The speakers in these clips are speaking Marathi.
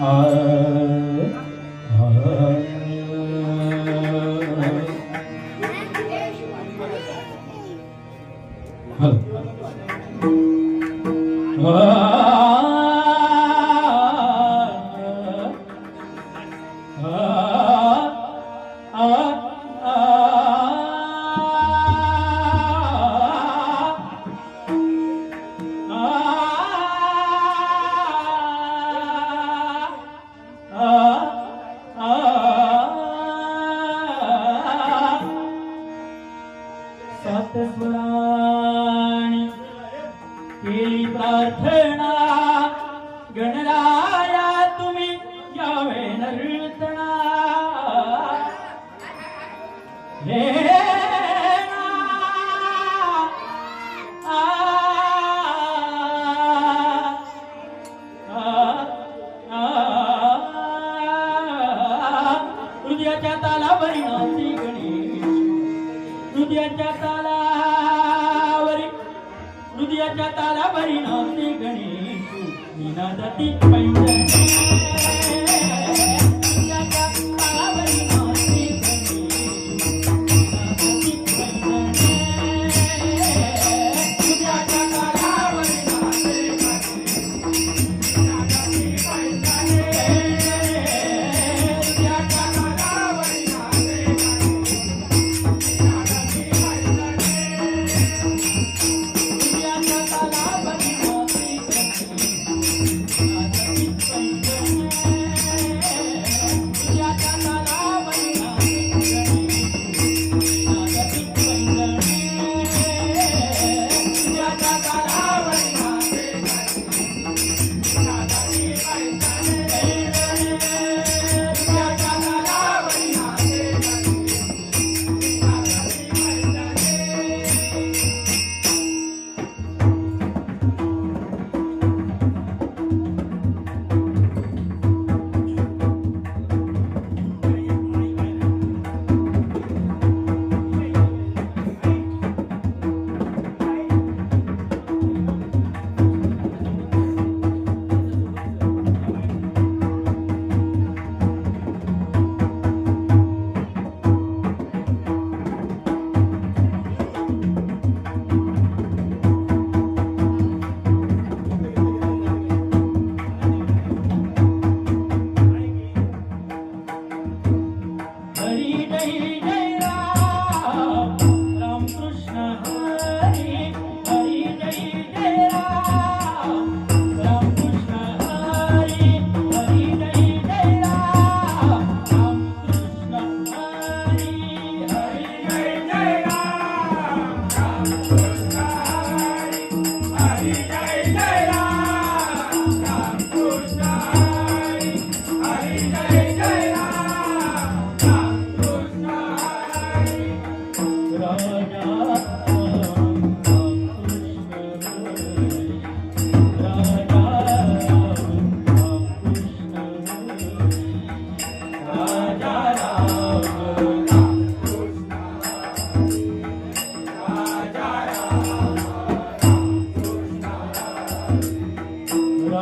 Hello. Hello. स्वराणी केली प्रार्थना. गणराया तुम्ही यावे नर्तना. हे ना, आ, आ, आ, हृदयाच्या तालावरी नाची गणेश. हृदयाच्या ताला हृदयाच्या तालावरी नाचे गणेश निनादती पैंग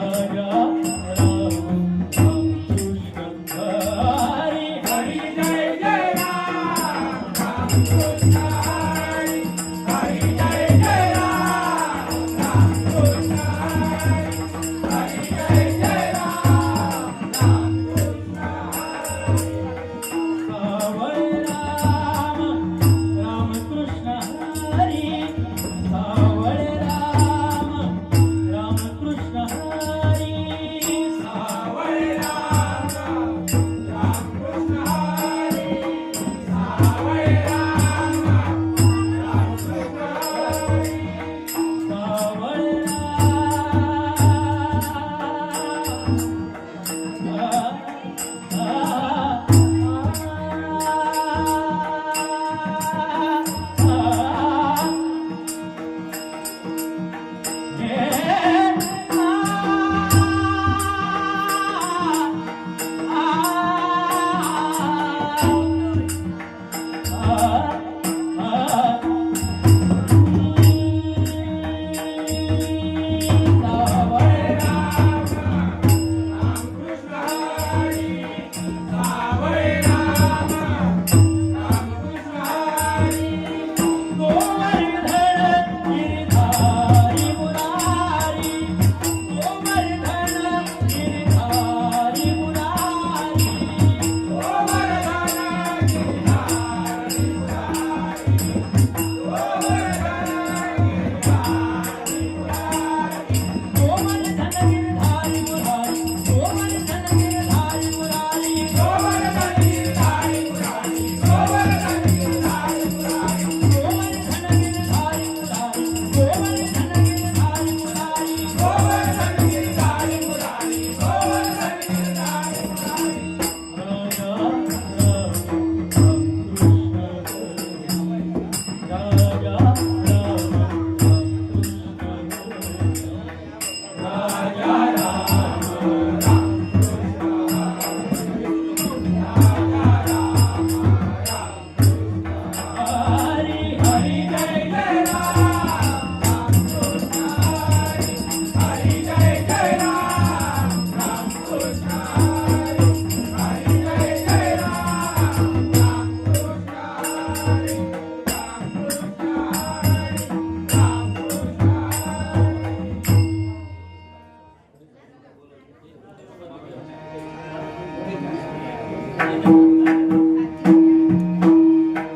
Oh my God.